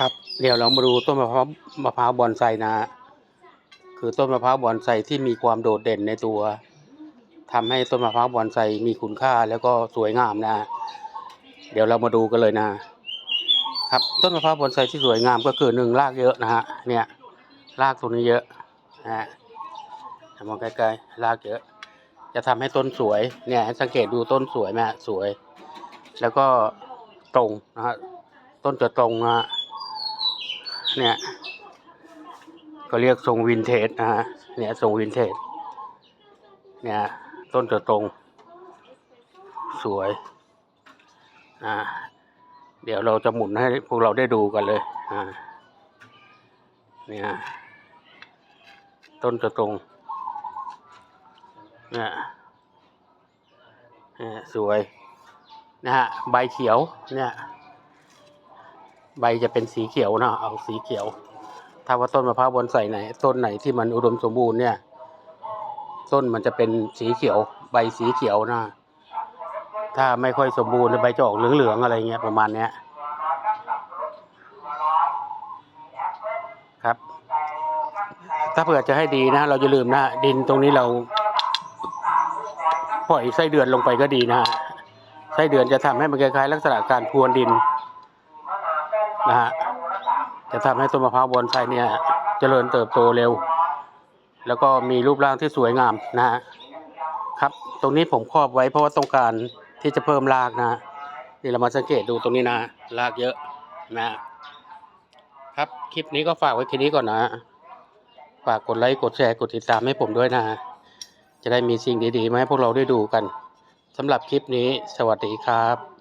ครับ เดี๋ยวเรามาดูต้นมะพร้าวมะพร้าวบอนไซนะคือต้นมะพร้าวบอนไซที่มีความโดดเด่นในตัวทำให้ต้นมะพร้าวบอนไซมีคุณค่าแล้วก็สวยงามนะ เดี๋ยวเรามาดูกันเลยนะ ครับต้นมะพร้าวบอนไซที่สวยงามก็คือหนึ่งรากเยอะนะฮะเนี่ยรากตัวนี้เยอะนะฮะมองใกล้ๆรากเยอะ จะทำให้ต้นสวยเนี่ยสังเกตดูต้นสวยไหมสวย แล้วก็ตรงนะฮะต้นจะตรงนะฮะ เนี่ยก็เรียกทรงวินเทจนะฮะเนี่ยทรงวินเทจเนี่ยต้นจะตรง สวยอ่าเดี๋ยวเราจะหมุนให้พวกเราได้ดูกันเลยอ่าเนี่ยต้นจะตรงเนี่ยเนี่ยสวยนะฮะใบเขียวเนี่ย ใบจะเป็นสีเขียวนะเอาสีเขียว ถ้าว่าต้นมะพร้าวบอนไซไหน ต้นไหนที่มันอุดมสมบูรณ์เนี่ย ต้นมันจะเป็นสีเขียว ใบสีเขียวนะถ้าไม่ค่อยสมบูรณ์ใบจะออกเหลืองๆอะไรเงี้ยประมาณเนี้ยครับ ถ้าเผื่อจะให้ดีนะ เราจะลืมนะดินตรงนี้เราปล่อยไส้เดือนลงไปก็ดีนะฮะไส้เดือนจะทำให้มันคล้ายๆลักษณะการพรวนดิน นะฮะจะทำให้ต้นมะพร้าวบอนไซเนี่ยเจริญเติบโตเร็ว แล้วก็มีรูปร่างที่สวยงามนะฮะครับ ตรงนี้ผมครอบไว้เพราะว่าต้องการที่จะเพิ่มรากนะนี่เรามาสังเกตดูตรงนี้นะรากเยอะนะครับคลิปนี้ก็ฝากไว้แค่นี้ก่อนนะฮะฝากกดไลค์กดแชร์กดติดตามให้ผมด้วยนะ จะได้มีสิ่งดีๆมาให้พวกเราได้ดูกันสำหรับคลิปนี้ สวัสดีครับ